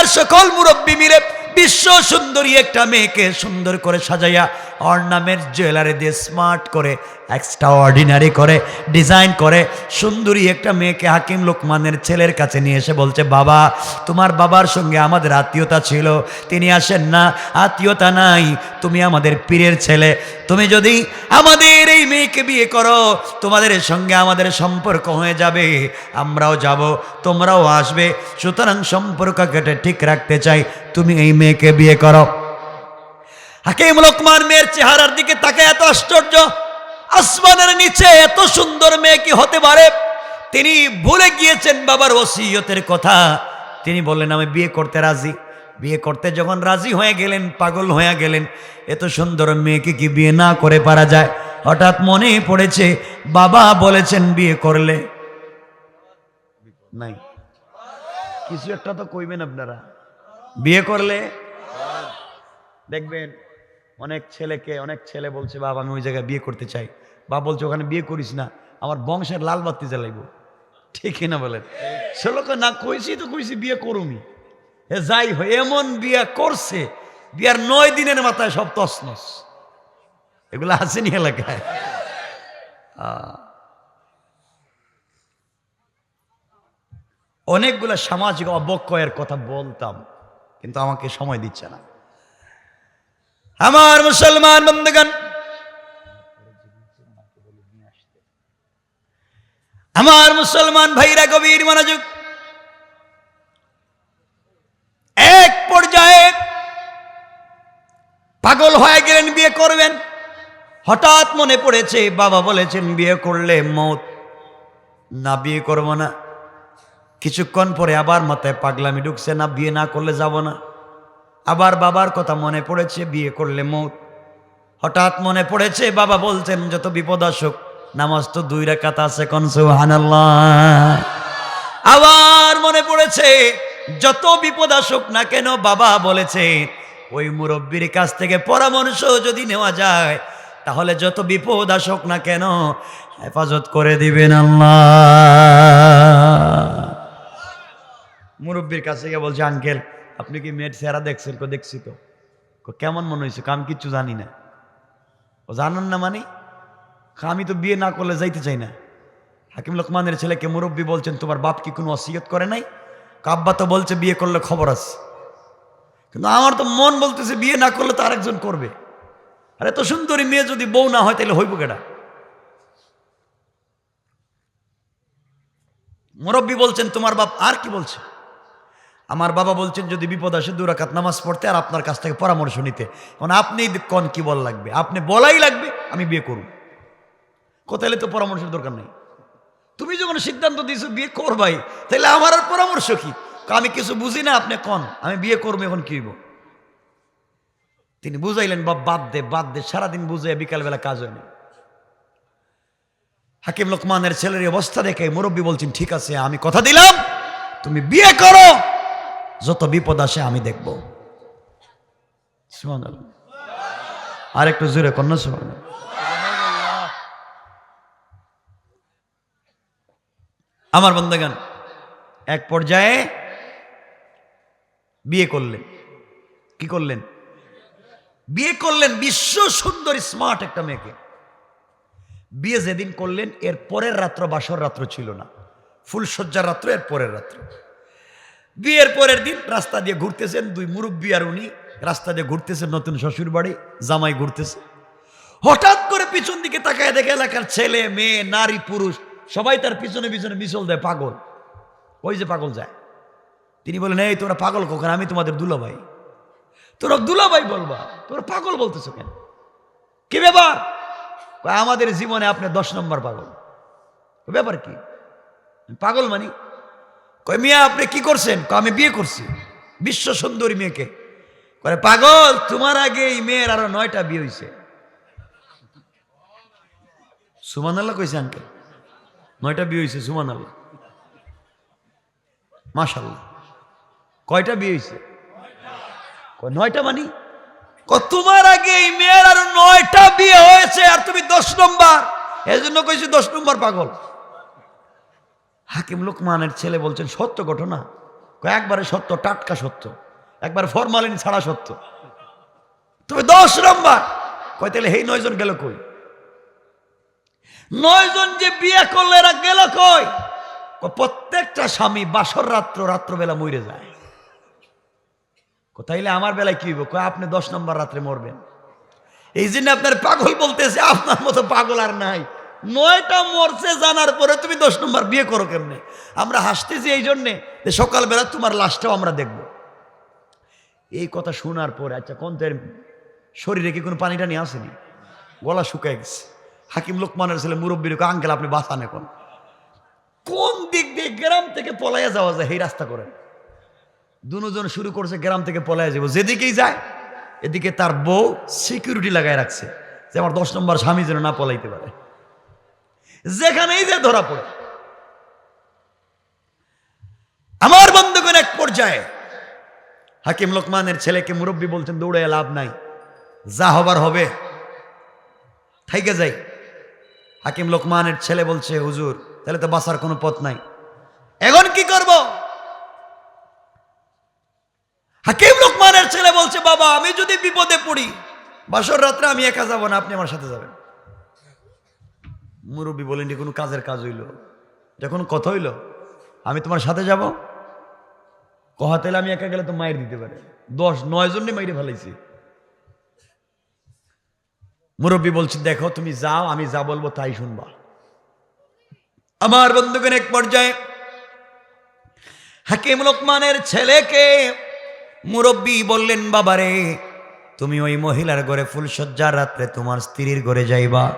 দুনিয়ার সকল মুরব্বী মিলে বিশ্ব সুন্দরী একটা মেয়েকে সুন্দর করে সাজাইয়া অর্নামেন্ট জুয়েলারি দিয়ে স্মার্ট করে এক্সট্রা অর্ডিনারি করে ডিজাইন করে, সুন্দরী একটা মেয়েকে হাকিম লোকমানের ছেলের কাছে নিয়ে এসে বলছে, বাবা, তোমার বাবার সঙ্গে আমাদের আত্মীয়তা ছিল। তিনি আসেন না, আত্মীয়তা নাই। তুমি আমাদের পীরের ছেলে। তুমি যদি আমাদের এই মেয়েকে বিয়ে করো, তোমাদের সঙ্গে আমাদের সম্পর্ক হয়ে যাবে। আমরাও যাব, তোমরাও আসবে। সুতরাং সম্পর্ক কেটে ঠিক রাখতে চাই। তুমি এই মেয়েকে বিয়ে করো। হাকিম লোকমান মেয়ের চেহারার দিকে তাকে এত আশ্চর্য। আসমানের নিচে এত সুন্দর মেয়ে কি হতে পারে? তিনি ভুলে গিয়েছেন বাবার ওসিয়তের কথা। তিনি বললেন, আমি বিয়ে করতে রাজি। বিয়ে করতে যখন রাজি হয়ে গেলেন, পাগল হয়ে গেলেন, এত সুন্দর মেয়েকে কি বিয়ে না করে পারা যায়? হঠাৎ মনে পড়েছে, বাবা বলেছেন বিয়ে করলে। নাই। কিছু একটা তো কইবেন আপনারা। বিয়ে করলে? দেখবেন অনেক ছেলেকে, অনেক ছেলে বলছে বাবা আমি ওই জায়গায় বিয়ে করতে চাই। বা বলছে, ওখানে বিয়ে করিস না, আমার বংশের লাল বাতি জ্বালাইব। ঠিকই না বলেন। ছেলেকে না, কইছি তো কইছি, বিয়ে করুমি। এ যাই হয় এমন বিয়ে করছে, বিয়ার নয় দিনের মাথায় সব তসনস এগুলো আসেনি এলাকায়। অনেকগুলো সামাজিক অবক্ষয়ের কথা বলতাম, কিন্তু আমাকে সময় দিচ্ছে না। আমার মুসলমান বন্ধুগণ, আমার মুসলমান ভাইরা গভীর মনোযোগ, এক পর্যায়ে পাগল হয়ে গেলেন, বিয়ে করবেন। হঠাৎ মনে পড়েছে, বাবা বলেছেন, বিয়ে করলে মত। না, বিয়ে করব না। কিছুক্ষণ পরে আবার মাথায় পাগলামি ঢুকছে, না, বিয়ে না করলে যাব না। আবার বাবার কথা মনে পড়েছে, বিয়ে করলে মৌত। হঠাৎ মনে পড়েছে, বাবা বলছেন, যত বিপদ আসুক, নামাজ তো দুই রেখাত আছে কোন, সুবহানাল্লাহ। আবার মনে পড়েছে, যত বিপদ আসুক না কেন, বাবা বলেছে, ওই মুরব্বীর কাছ থেকে পরামর্শ যদি নেওয়া যায়, তাহলে যত বিপদ আসুক না কেন, হেফাজত করে দিবেন আল্লাহ। মুরব্বীর কাছে গিয়ে বলছে, আঙ্কেল আপনি কি মেয়ের চেহারা দেখছেন? কো দেখছি তো। কেমন মনে হয়েছে কো, আমি কিচ্ছু জানি না। ও জানান না মানে? আমি তো বিয়ে না করলে যাইতে চাই না। হাকিম লোকমানের ছেলেকে মুরব্বী বলছেন তোমার বাপ কি কোনো অসিয়ত করে নাই? কাব্বা তো বলছে বিয়ে করলে খবর আছে। কিন্তু আমার তো মন বলতেছে বিয়ে না করলে তো আরেকজন করবে। আরে তো সুন্দরী মেয়ে যদি বউ না হয় তাহলে হইব কেটা মুরব্বী বলছেন তোমার বাপ আর কি বলছে? আমার বাবা বলছেন, যদি বিপদ আসে দুরাকাত নামাজ পড়তে আর আপনার কাছ থেকে পরামর্শ নিতে। কারণ আপনি কন কি বল লাগবে? আপনি বলাই লাগবে, আমি বিয়ে করুন কোথায় তো পরামর্শের দরকার নেই। তুমি যখন সিদ্ধান্ত দিয়েছ, বিয়ে করবাই তাহলে আমার আর পরামর্শ কি? আমি কিছু বুঝি না, আপনি কন? আমি বিয়ে করব, এখন কি তিনি বুঝাইলেন বা বাদ দে বাদ দে, সারাদিন বুঝে বিকালবেলা কাজ হয় না। হাকিম লোকমানের ছেলের অবস্থা দেখে মুরব্বী বলছেন, ঠিক আছে, আমি কথা দিলাম, তুমি বিয়ে করো। যত বিপদ আসে আমি দেখব। আর একটু জোরে কন্যা সুবহান আমার বন্ধগান এক পর্যায়ে বিয়ে করলেন। কি করলেন? বিয়ে করলেন বিশ্ব সুন্দরী স্মার্ট একটা মেয়েকে। বিয়ে যেদিন করলেন এর পরের রাত্র বাসর রাত্র ছিল না। ফুলসজ্জার রাত্র এর পরের রাত্র। বিয়ের পরের দিন রাস্তা দিয়ে ঘুরতেছেন দুই মুরব্বী আর উনি। রাস্তা দিয়ে ঘুরতেছেন নতুন শ্বশুর বাড়ি জামাই ঘুরতেছে। হঠাৎ করে পিছন দিকে তাকায় দেখে এলাকার ছেলে, মেয়ে, নারী, পুরুষ, সবাই তার পিছনে পিছনে মিশল দেয়, পাগল। ওই যে পাগল যায়। তিনি বলেন, এই তোমরা পাগল কখন? আমি তোমাদের দুলাভাই। তোরা দুলাভাই বলবা? তোমরা পাগল বলতেছো কেন? কি ব্যাপার? আমাদের জীবনে আপনি দশ নম্বর পাগল। ব্যাপার কি? পাগল মানি? কয়, মিয়া, আপনি কি করছেন? আমি বিয়ে করছি। বিশ্ব সুন্দরী মেয়েকে। করে পাগল, তোমার আগে এই মেয়ের আরও নয়টা বিয়ে হয়েছে সুমান আল্লাহ কইছে, আঙ্কেল, নয়টা বিয়ে হয়েছে সুমান আল্লাহ মাশাল্লাহ কয়টা বিয়ে হয়েছে নয়টা মানি? তোমার আগে এই মেয়ের আরও নয়টা বিয়ে হয়েছে আর তুমি দশ নম্বর। এই জন্য কইছি দশ নম্বর পাগল। হাকিম লোকমানের ছেলে বলছেন, সত্য ঘটনা। একবারে সত্য, টাটকা সত্য। একবার ফরমালিন ছাড়া সত্য। তবে দশ নম্বর, কয়, তাহলে হেই নয়জন গেল কই? নয়জন যে বিয়ে করলে এরা গেল কই? প্রত্যেকটা স্বামী বাসর রাত্র, রাত্রবেলা মরে যায়। কোথাইলে আমার বেলায় কি হইব? কয়, আপনি দশ নম্বর রাত্রে মরবেন। এই জন্য আপনার পাগল বলতেছে, আপনার মতো পাগল আর নাই। নয়টা মরছে জানার পরে তুমি দশ নম্বর বিয়ে করো কেমনে? আমরা হাসতেছি এই জন্যে যে সকালবেলা তোমার লাশটাও আমরা দেখব। এই কথা শোনার পরে আচ্ছা কোন তোর শরীরে কি কোনো পানি টানি আসেনি? গলা শুকায় গেছে। হাকিম লোকমানের ছেলে মুরব্বীর আঙ্কেল, আপনি বাঁচান এখন। কোন দিক দিয়ে গ্রাম থেকে পলাইয়া যাওয়া যায়, এই রাস্তা করেন দুজন শুরু করছে, গ্রাম থেকে পলাইয়া যাব। যেদিকেই যায়, এদিকে তার বউ সিকিউরিটি লাগায় রাখছে, যে আমার দশ নম্বর স্বামী যেন না পলাইতে পারে। যেখানেই যে ধরা পড়ে। আমার বন্ধুগণ এক পর্যায়ে হাকিম লোকমানের ছেলেকে মুরব্বী বলছেন দৌড়ে লাভ নাই, যা হবার হবে, থাইকে যাই। হাকিম লোকমানের ছেলে বলছে, হুজুর, তাহলে তো বাঁচার কোনো পথ নাই। এখন কি করব? হাকিম লোকমানের ছেলে বলছে, বাবা, আমি যদি বিপদে পড়ি, বাসর রাত্রে আমি একা যাব না, আপনি আমার সাথে যাবেন। মুরব্বী বলেন কোনো কাজের কাজ হইল। যখন কথা হইল? আমি তোমার সাথে যাব? কহাতেলে আমি একা গেলে তো মায়ের দিতে পারে। দশ, নয় জন্যে মাইরে ফেলাইছি। মুরব্বী বলছি, দেখো, তুমি যাও, আমি যা বলব তাই শুনবা। আমার বন্ধুগণ, এক পর্যায়ে হাকিম লোকমানের ছেলেকে মুরব্বী বললেন, বাবারে, তুমি ওই মহিলার ঘরে ফুলসজ্জার রাত্রে তোমার স্ত্রীর ঘরে যাইবা।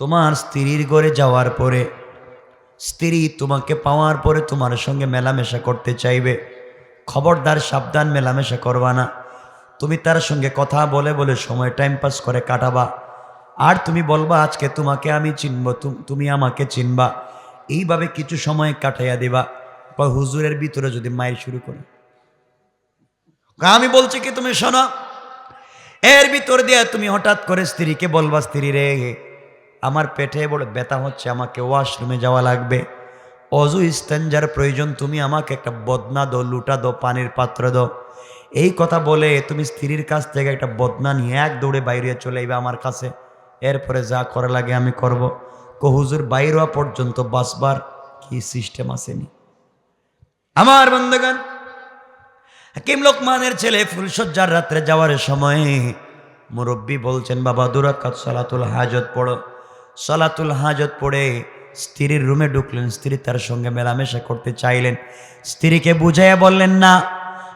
তোমার স্ত্রীর ঘরে যাওয়ার পরে, স্ত্রী তোমাকে পাওয়ার পরে তোমার সঙ্গে মেলামেশা করতে চাইবে। খবরদার সাবধান মেলামেশা করবা না। তুমি তার সঙ্গে কথা বলে বলে সময় টাইম পাস করে কাটাবা। আর তুমি বলবা, আজকে তোমাকে আমি চিনব, তুম- আমাকে চিনবা। এইভাবে কিছু সময় কাটাইয়া দিবা। বা হুজুরের ভিতরে যদি মায়ের শুরু করে। আমি বলছি কি তুমি শোনো, এর ভিতর দিয়ে তুমি হঠাৎ করে স্ত্রীকে বলবা, স্ত্রী রে আমার পেটে বড় ব্যথা হচ্ছে, আমাকে ওয়াশরুমে যাওয়া লাগবে। অজু, ইস্তেঞ্জার প্রয়োজন, তুমি আমাকে একটা বদনা দো লুটা দো পানির পাত্র দো এই কথা বলে তুমি স্ত্রীর কাছ থেকে একটা বদনা নিয়ে এক দৌড়ে বাইরে চলে আইবে আমার কাছে। এরপরে যা করা লাগে আমি করব। কহুজুর বাইর হওয়া পর্যন্ত বাসবার কি সিস্টেম আসেনি আমার বন্ধুগণ, হাকিম লোকমানের ছেলে ফুলসজ্জার রাত্রে যাওয়ার সময় মুরব্বী বলছেন, বাবা, দুরাকাত সালাতুল হাজত পড়ো। সালাতুল হাজত পড়ে স্ত্রীর রুমে ঢুকলেন, স্ত্রী তার সঙ্গে মেলামেশা করতে চাইলেন। স্ত্রীকে বুঝাইয়া বললেন, না,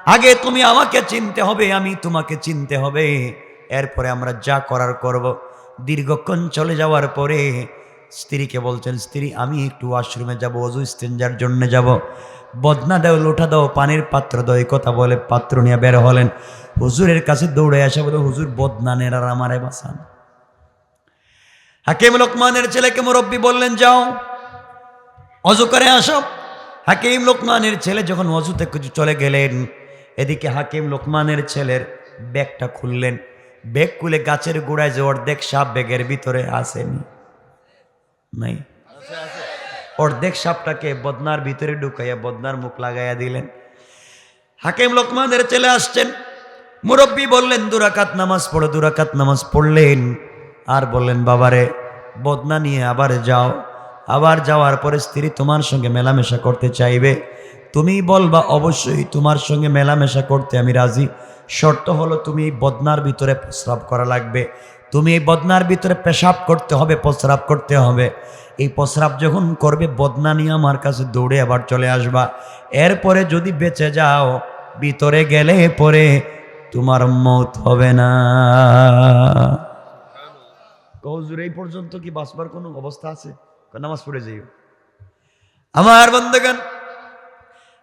আগে তুমি আমাকে চিনতে হবে, আমি তোমাকে চিনতে হবে। এরপরে আমরা যা করার করব। দীর্ঘক্ষণ চলে যাওয়ার পরে স্ত্রীকে বলছেন, স্ত্রী, আমি একটু ওয়াশরুমে যাব, অজু স্টেঞ্জার জন্য যাব। বদনা দাও, লোটা দাও, পানির পাত্র দাও। এই কথা বলে পাত্র নিয়ে বের হলেন। হুজুরের কাছে দৌড়ে আসা, বলে, হুজুর, বদনা নেরার আমারে বাসান হাকিম লোকমানের ছেলেকে মুরব্বী বললেন, যাও, অজু করে আসো। হাকিম লোকমানের ছেলে যখন অজুতে চলে গেলেন, এদিকে হাকিম লোকমানের ছেলের ব্যাগটা খুললেন। ব্যাগ খুলে গাছের গোড়ায় যে অর্ধেক সাপ ব্যাগের ভিতরে আসেনি, নাই। অর্ধেক সাপটাকে বদনার ভিতরে ঢুকাইয়া বদনার মুখ লাগাইয়া দিলেন। হাকিম লোকমানের ছেলে আসছেন। মুরব্বী বললেন, দুরাকাত নামাজ পড়ো, দুরাকাত নামাজ পড়লেন। আর বললেন, বাবারে, বদনা নিয়ে আবার যাও। আবার যাওয়ার পরে স্ত্রী তোমার সঙ্গে মেলামেশা করতে চাইবে। তুমি বলবা অবশ্যই তোমার সঙ্গে মেলামেশা করতে আমি রাজি। শর্ত হলো তুমি এই বদনার ভিতরে প্রস্রাব করা লাগবে। তুমি এই বদনার ভিতরে পেশাব করতে হবে, প্রস্রাব করতে হবে। এই প্রস্রাব যখন করবে, বদনা নিয়ে আমার কাছে দৌড়ে আবার চলে আসবা। এরপরে যদি বেঁচে যাও, ভিতরে গেলে পরে তোমার মত হবে না। কহুজুর এই পর্যন্ত কি বাঁচবার কোনো অবস্থা আছে? নামাজ পড়ে যাইও। আমার বন্ধুগণ,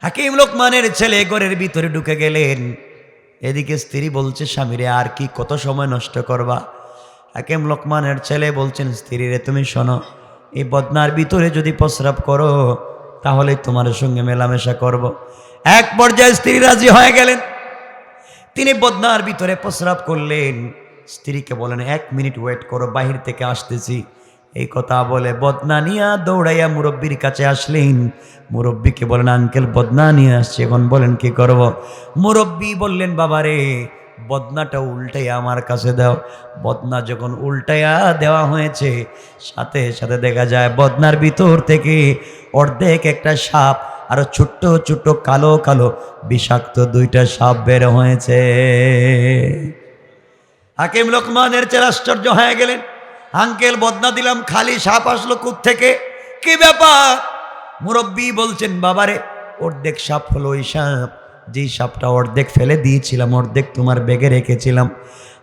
হাকিম লোকমানের ছেলে ঘরের ভিতরে ঢুকে গেলেন। এদিকে স্ত্রী বলছে, স্বামীরে আর কি কত সময় নষ্ট করবা? হাকিম লোকমানের ছেলে বলছেন, স্ত্রীরে, তুমি শোনো, এই বদনার ভিতরে যদি প্রস্রাব করো, তাহলে তোমার সঙ্গে মেলামেশা করব। এক পর্যায়ে স্ত্রী রাজি হয়ে গেলেন। তিনি বদনার ভিতরে প্রস্রাব করলেন। স্ত্রীকে বলেন, এক মিনিট ওয়েট করো, বাহির থেকে আসতেছি। এই কথা বলে বদনা নিয়া দৌড়াইয়া মুরব্বীর কাছে আসলেন। মুরব্বীকে বলেন, আঙ্কেল, বদনা আসছে, এখন বলেন কি করব? মুরব্বী বললেন, বাবারে, বদনাটা উল্টাইয়া আমার কাছে দাও। বদনা যখন উল্টাইয়া দেওয়া হয়েছে, সাথে সাথে দেখা যায়, বদনার ভিতর থেকে অর্ধেক একটা সাপ আরও ছোট্ট ছোট্ট, কালো কালো বিষাক্ত দুইটা সাপ বের হয়েছে। হাকিম লোকমানের চেয়ে আশ্চর্য হয়ে গেলেন। আঙ্কেল বদনা দিলাম, খালি সাপ আসলো কুত থেকে কি ব্যাপার? মুরব্বী বলছেন, বাবারে, অর্ধেক সাপ হলো ওই সাপ। যেই সাপটা অর্ধেক ফেলে দিয়েছিলাম, অর্ধেক তোমার বেগে রেখেছিলাম।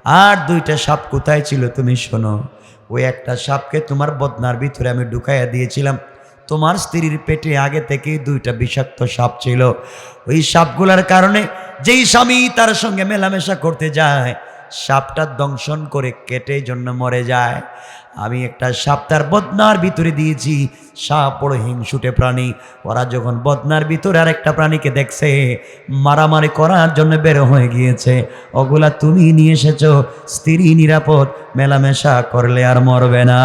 আর দুইটা সাপ কোথায় ছিল তুমি শোনো? ওই একটা সাপকে তোমার বদনার ভিতরে আমি ঢুকাইয়া দিয়েছিলাম। তোমার স্ত্রীর পেটে আগে থেকেই দুইটা বিষাক্ত সাপ ছিল। ওই সাপগুলার কারণে যেই স্বামী তার সঙ্গে মেলামেশা করতে যায় সাপটা দংশন করে কেটে জন্য মরে যায়। আমি একটা সাপ তার বদনার ভিতরে দিয়েছি। সাপ বড় হিংসুটে প্রাণী। ওরা যখন বদনার ভিতরে আর একটা প্রাণীকে দেখছে, মারামারি করার জন্য বের হয়ে গিয়েছে। ওগুলা তুমি নিয়ে এসেছ, স্ত্রী নিরাপদ, মেলামেশা করলে আর মরবে না।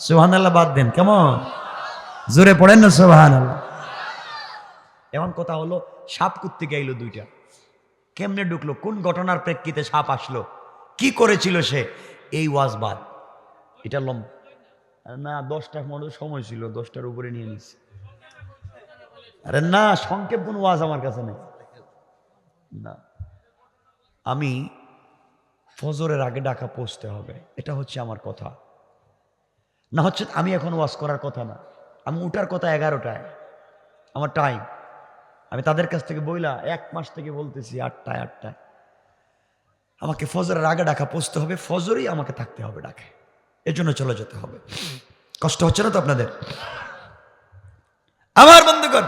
সোহান আল্লাহ বাদ দেন, কেমন? জোরে পড়েন না সোহান আল্লাহ এমন কথা হলো, সাপ করতে গেল দুইটা। কেমনে ঢুকলো? কোন ঘটনার প্রেক্ষিতে সাপ আসলো? কি করেছিল সে? এই ওয়াজ বাদ। এটা লম না দশটা মনে হয় সময় ছিল, দশটার উপরে নিয়ে নিছি। আরে না, সংক্ষেপ কোন ওয়াজ আমার কাছে নেই। না। আমি ফজরের আগে ডাকা পৌঁছতে হবে। এটা হচ্ছে আমার কথা। না, হচ্ছে আমি এখন ওয়াজ করার কথা না। আমি উঠার কথা এগারোটায়। আমার টাইম আমি তাদের কাছ থেকে বইলা এক মাস থেকে বলতেছি, আটটায় আটটায়। আমাকে ফজরের আগে ডাকা পৌঁছতে হবে, ফজরই আমাকে থাকতে হবে ডাকে। এর জন্য চলে যেতে হবে। কষ্ট হচ্ছে না তো আপনাদের? আমার বন্ধুগণ,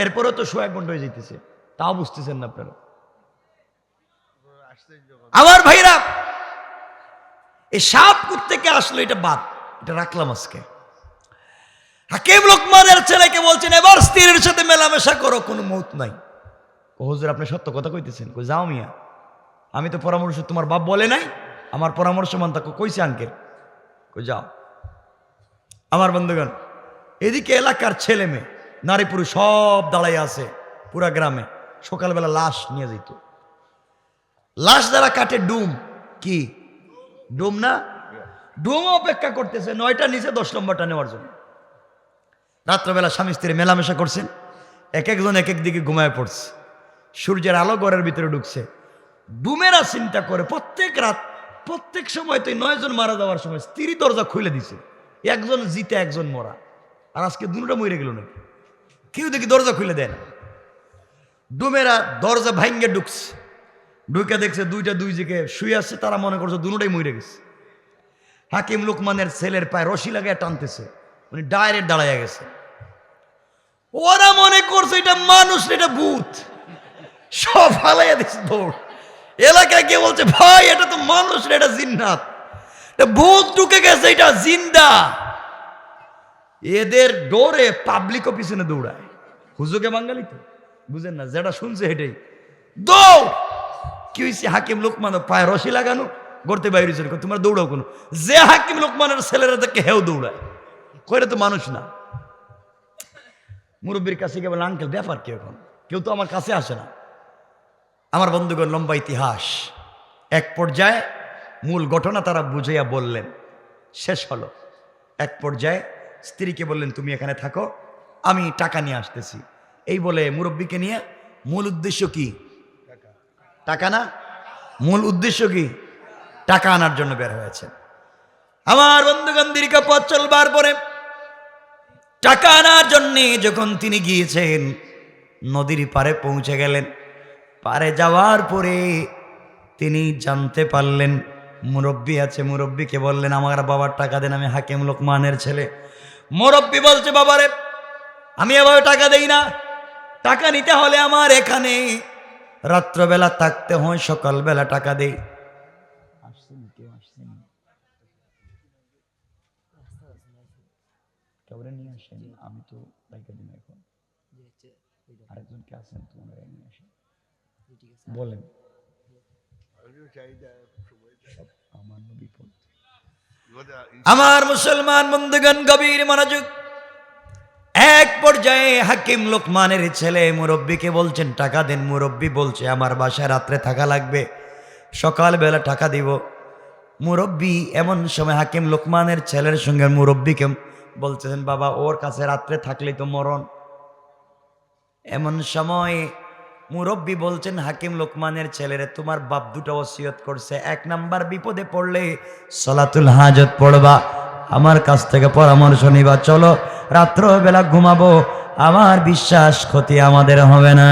এরপরও তো এক ঘণ্টা হয়ে যেতেছে তাও বুঝতেছেন না আপনারা। আমার ভাইরা এই সাপ থেকে আসলো এটা বাদ, এটা রাখলাম আজকে। হাকিম লোকমানের ছেলেকে বলছেন, এবার স্ত্রীর সাথে মেলামেশা করো, কোনো মত নাই। হুজুর, আপনি সত্য কথা কইতেছেন। কই, যাও মিয়া, আমি তো পরামর্শ তোমার বাপ বলে নাই, আমার পরামর্শ মান তাকে কইছে আঙ্কেল। কই, যাও। আমার বন্ধুগণ, এদিকে এলাকার ছেলে মেয়ে, নারী পুরুষ সব দাঁড়াই আছে পুরা গ্রামে, সকালবেলা লাশ নিয়ে যেত লাশ দ্বারা কাটে ডুম, কি? ডুম না? ডুম অপেক্ষা করতেছে নয়টা নিচে দশ নম্বরটা নেওয়ার জন্য। রাত্রবেলা স্বামী স্ত্রী মেলামেশা করছেন এক একজন এক এক দিকে ঘুমায় পড়ছে। সূর্যের আলো ঘরের ভিতরে ঢুকছে। ডুমেরা চিন্তা করে, প্রত্যেক রাত, প্রত্যেক সময় তো নয়জন মারা যাওয়ার সময় স্ত্রী দরজা খুলে দিছে। একজন জিতে, একজন মরা। আর আজকে দুটা মরে গেল নাকি? কেউ দেখি দরজা খুলে দেয় না। ডুমেরা দরজা ভাঙ্গে ঢুকছে। ঢুকে দেখছে দুইটা দুই দিকে শুয়ে আসছে তারা মনে করছে দুটাই মরে গেছে। হাকিম লোকমানের ছেলের পায়ে রশি লাগায় টানতেছে। উনি ডাইরেক্ট দাঁড়াইয়া গেছে। ওরা মনে করছে এটা মানুষ এটা ভূত। সব হালাইয়া দিচ্ছে দৌড়। এলাকায় কে বলছে ভাই এটা তো মানুষ না, এটা জিন্নাত। ভূত ঢুকে গেছে এটা জিন্দা। এদের ডোরে পাবলিকও পিছনে দৌড়ায়। হুজুকে বাঙালি তো। বুঝেন না যেটা শুনছে এটাই দৌড়! কি হয়েছে হাকিম লোকমান পায়ে রশি লাগানো গড়তে বাইরে তোমার দৌড়াও কোনো। যে হাকিম লোকমানের ছেলেরা তাকে হেও দৌড়ায়। কইরা তো মানুষ না। মুরব্বীর কাছে গিয়ে বলে, আঙ্কেল, ব্যাপার কি এখন? কেউ তো আমার কাছে আসে না। আমার বন্ধুগণ, লম্বা ইতিহাস। এক পর্যায়ে মূল ঘটনা তারা বুঝাইয়া বললেন, শেষ হলো। এক পর্যায়ে স্ত্রীকে বললেন, তুমি এখানে থাকো, আমি টাকা নিয়ে আসতেছি। এই বলে মুরব্বীকে নিয়ে মূল উদ্দেশ্য কি? টাকা না? মূল উদ্দেশ্য কি? টাকা আনার জন্য বের হয়েছে আমার বন্ধুগণ, দীর্ঘ পথ চলবার পরে টাকা আনার জন্যে যখন তিনি গিয়েছেন, নদীর পারে পৌঁছে গেলেন। পারে যাওয়ার পরে তিনি জানতে পারলেন, মুরব্বী আছে, মুরব্বীকে বললেন, আমার বাবার টাকা দেন, আমি হাকিম লোকমানের ছেলে। মুরব্বী বলছে, বাবারে, আমি এভাবে টাকা দেই না। টাকা নিতে হলে আমার এখানে রাত্রবেলা থাকতে হয়, সকালবেলা টাকা দেই আসছেন কেউ আসছেন কেউরে নিয়ে আসেন আমি তো বাইকে দিন এখন তোমরা আসেন বলেন আমার বিপদ আমার মুসলমান বন্ধুগণ গভীর মনোযোগ এক পর্যায়ে হাকিম লোকমানের ছেলে মুরব্বীকে বলছেন টাকা দেন মুরব্বী বলছে আমার বাসায় রাত্রে থাকা লাগবে সকালবেলা টাকা দিব মুরব্বী এমন সময় হাকিম লোকমানের ছেলের সঙ্গে মুরব্বীকে বলছেন বাবা ওর কাছে রাত্রে থাকলেই তো মরণ। এমন সময় মুরব্বী বলছেন, হাকিম লোকমানের ছেলেরে তোমার বাপ দুটো ওসিয়ত করছে। এক নাম্বার বিপদে পড়লে সলাতুল হাজত পড়বা। আমার কাছ থেকে পরামর্শ নিবা। চলো, রাত্রবেলা ঘুমাবো। আমার বিশ্বাস ক্ষতি আমাদের হবে না।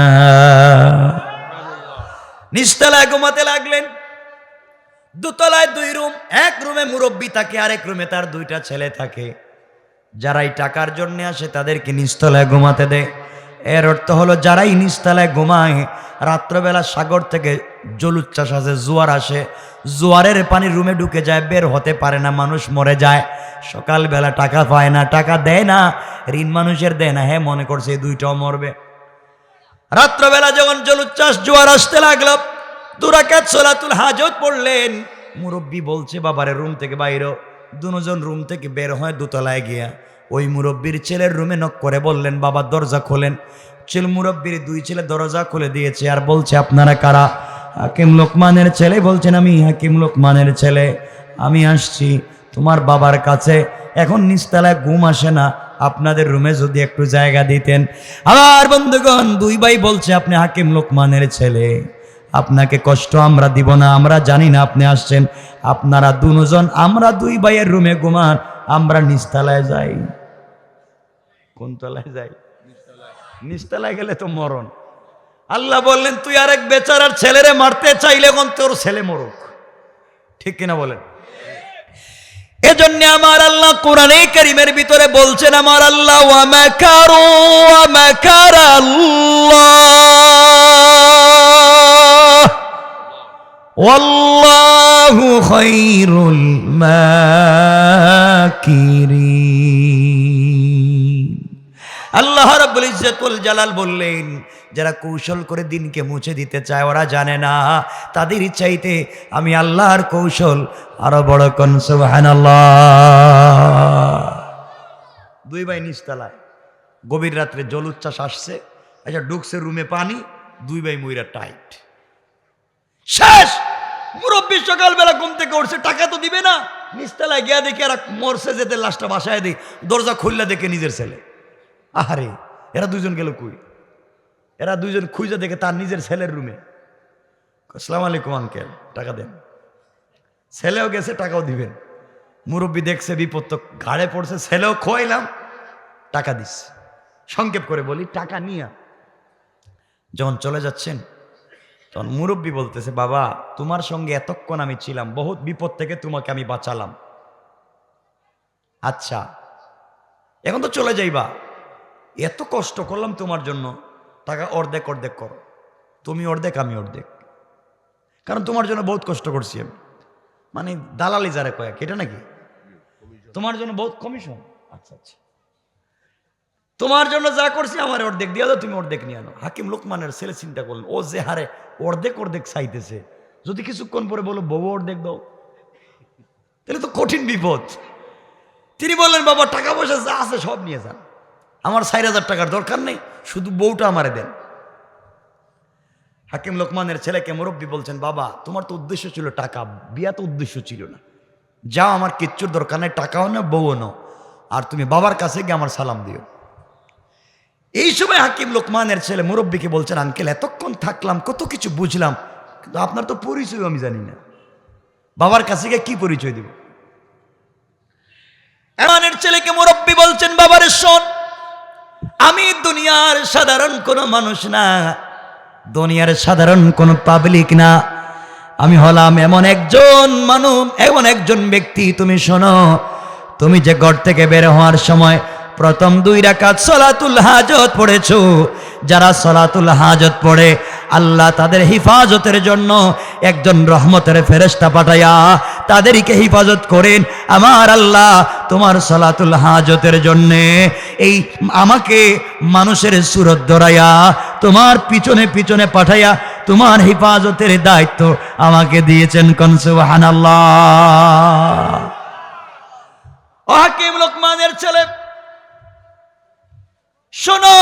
নিচতলায় ঘুমাতে লাগলেন। দুতলায় দুই রুম, এক রুমে মুরব্বী থাকে, আরেক রুমে তার দুইটা ছেলে থাকে। যারাই টাকার জন্য আসে তাদেরকে নিচতলায় ঘুমাতে দেয়। এর অর্থ হলো, যারাই নিচতলায় ঘুমায়, রাত্রবেলা সাগর থেকে জলুচ্ছ্বাস আসে জোয়ার আসে, জোয়ারের পানি রুমে ঢুকে যায়, বের হতে পারে না, মানুষ মরে যায়। সকালবেলা টাকা পায় না, টাকা দেয় না, ঋণ মানুষের দেয় না হ্যাঁ মনে করছে এই দুইটাও মরবে। রাত্রবেলা যখন জলোচ্ছ্বাস জোয়ার আসতে লাগল, দুরাকাত সোলাতুল হাজত পড়লেন। মুরব্বী বলছে, বাবারে, রুম থেকে বাইরো। দুজন রুম থেকে বের হয় দোতলায় গিয়া ওই মুরব্বীর ছেলের রুমে নক করে বললেন, বাবা, দরজা খোলেন। ছেলে মুরব্বীর দুই ছেলে দরজা খুলে দিয়েছে আর বলছে, আপনারা কারা? হাকিম লোকমানের ছেলে বলছেন, আমি হাকিম লোকমানের ছেলে, আমি আসছি তোমার বাবার কাছে। এখন নিচতলায় ঘুম আসে না, আপনাদের রুমে যদি একটু জায়গা দিতেন। আমার বন্ধুগণ, দুই ভাই বলছে, আপনি হাকিম লোকমানের ছেলে, আপনাকে কষ্ট আমরা দিব না, আমরা জানি না আপনি আসছেন। আপনারা দুজন, আমরা দুই ভাইয়ের রুমে ঘুমান আমরা নিচতলায় যাই। কোন তলায় যাই? নিচতলায় গেলে তো মরণ। আল্লাহ বললেন, তুই আরেক বেচারার ছেলেরে মারতে চাইলে কোন তোর ছেলে মরুক? ঠিক কিনা বলেন? এজন্য আমার আল্লাহ কোরআনে করিমের ভিতরে বলছেন, আমার আল্লাহ আল্লাহ। ওয়াল্লাহু মাকিরিন আল্লাহ রাব্বুল ইজ্জাতুল জালাল বললেন, যারা কৌশল করে দিনকে মুছে দিতে চায়, ওরা জানে না। তাদের চাইতে আমি আল্লাহর কৌশল আরও বড় কন, সুবহানাল্লাহ। দুই ভাই নিচতলায়। গভীর রাত্রে জল উচ্ছ্বাস আসছে। আচ্ছা ডুকসের রুমে পানি, দুই ভাই ময়রা টাইট। শেষ! মুরব্বী সকালবেলা ঘুম থেকে উঠছে, টাকা তো দিবে না। নিচতলায় গিয়া দেখে এরা মরছে যেতে লাশটা বাসায় দিই, দরজা খুললে দেখে নিজের ছেলে। আহারে, এরা দুজন গেল কই? এরা দুজন খুঁজে দেখে তার নিজের ছেলের রুমে। আসসালাম আলাইকুম, আঙ্কেল, টাকা দেন। ছেলেও গেছে, টাকাও দিবেন। মুরব্বী দেখছে, বিপদ তো ঘাড়ে পড়ছে, ছেলেও খোয়াইলাম, টাকা দিস। সংক্ষেপ করে বলি, টাকা নিয়া। যখন চলে যাচ্ছেন তখন মুরব্বী বলতেছে, বাবা, তোমার সঙ্গে এতক্ষণ আমি ছিলাম, বহুত বিপদ থেকে তোমাকে আমি বাঁচালাম। আচ্ছা এখন তো চলে যাইবা। এত কষ্ট করলাম তোমার জন্য, টাকা অর্ধেক অর্ধেক করো। তুমি অর্ধেক, আমি অর্ধেক। কারণ তোমার জন্য বহুত কষ্ট করছি আমি। মানে দালালি যারে কয়েক এটা নাকি? তোমার জন্য বহুত কমিশন? আচ্ছা আচ্ছা। তোমার জন্য যা করছি, আমার অর্ধেক দিয়ে দাও, তুমি অর্ধেক নিয়ে আনো হাকিম লোকমানের ছেলে চিন্তা করলেন, ও যে হারে অর্ধেক অর্ধেক চাইতেছে। যদি কিছুক্ষণ পরে বলো, বউ, অর্ধেক দাও। তাহলে তো কঠিন বিপদ। তিনি বললেন, বাবা টাকা পয়সা যা আছে সব নিয়ে যান। আমার চার হাজার টাকার দরকার নেই, শুধু বউটা আমারে দেন। হাকিম লোকমানের ছেলেকে মুরব্বী বলছেন, বাবা, তোমার তো উদ্দেশ্য ছিল টাকা, বিয়া তো উদ্দেশ্য ছিল না। যাও, আমার কিচ্ছুর দরকার নেই, টাকাও না বউও নাও। আর তুমি বাবার কাছে গিয়ে আমার সালাম দিও। এই সময় হাকিম লোকমানের ছেলে মুরব্বীকে বলছেন, আঙ্কেল, এতক্ষণ থাকলাম, কত কিছু বুঝলাম, কিন্তু আপনার তো পরিচয় আমি জানি না। বাবার কাছে গিয়ে কি পরিচয় দিব? এমানের ছেলেকে মুরব্বী বলছেন, বাবার, শোন, আমি দুনিয়ার সাধারণ কোনো মানুষ না, দুনিয়ার সাধারণ কোনো পাবলিক না। আমি হলাম এমন একজন মানুষ, এমন একজন ব্যক্তি, তুমি শোনো, তুমি যে ঘর থেকে বের হওয়ার সময় প্রথম দুই রাকাত সলাতুল হাজত পড়েছো। যারা সলাতুল হাজত পড়ে, আল্লাহ তাদের হিফাজতের জন্য একজন রহমতের ফেরেস্তা পাঠাইয়া তাদেরকে হিফাজত করেন। আমার আল্লাহ তোমার সলাতুল হাজতের জন্যে এই আমাকে মানুষের সুরত ধরাইয়া তোমার পিছনে পিছনে পাঠাইয়া তোমার হিফাজতের দায়িত্ব আমাকে দিয়েছেন কনসুবাহান আল্লাহ হাকিম লোকমানের ছেলে শোনো,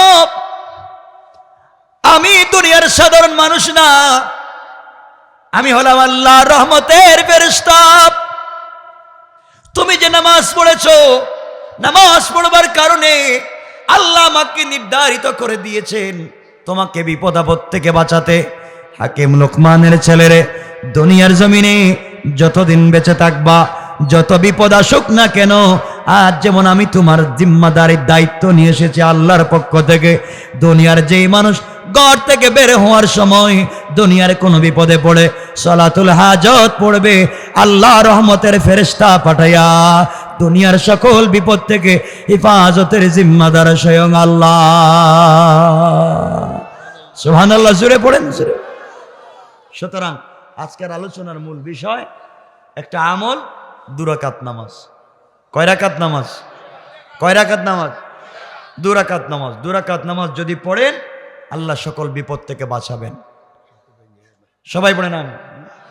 আমি দুনিয়ার সাধারণ মানুষ না। আমি হলাম আল্লাহ রহমতের ফেরেশতা। তুমি যে নামাজ পড়েছো, নামাজ পড়বার কারণে আল্লাহ আমাকে নির্ধারিত করে দিয়েছেন তোমাকে বিপদ আপদ থেকে বাঁচাতে। হাকিম লোকমানের ছেলেরে, দুনিয়ার জমিনে যতদিন বেঁচে থাকবা, যত বিপদ আসুক না কেন আজ যেমন আমি তোমার জিম্মাদারির দায়িত্ব নিয়ে এসেছি আল্লাহর পক্ষ থেকে, দুনিয়ার যেই মানুষ ঘর থেকে বের হওয়ার সময় দুনিয়ার কোনো বিপদে পড়ে, সলাতুল হাজত পড়বে, আল্লাহ রহমতের ফেরেস্তা পাঠাইয়া দুনিয়ার সকল বিপদ থেকে হিফাজতের জিম্মাদার স্বয়ং আল্লাহ। সুহান আল্লাহ জুড়ে পড়েন জুড়ে সুতরাং আজকের আলোচনার মূল বিষয় একটা আমল, দুরাকাত নামাজ। কয় রাকাত নামাজ? কয় রাকাত নামাজ? দুরাকাত নামাজ। দুরাকাত নামাজ যদি পড়েন, আল্লাহ সকল বিপদ থেকে বাঁচাবেন। সবাই পড়েন আমি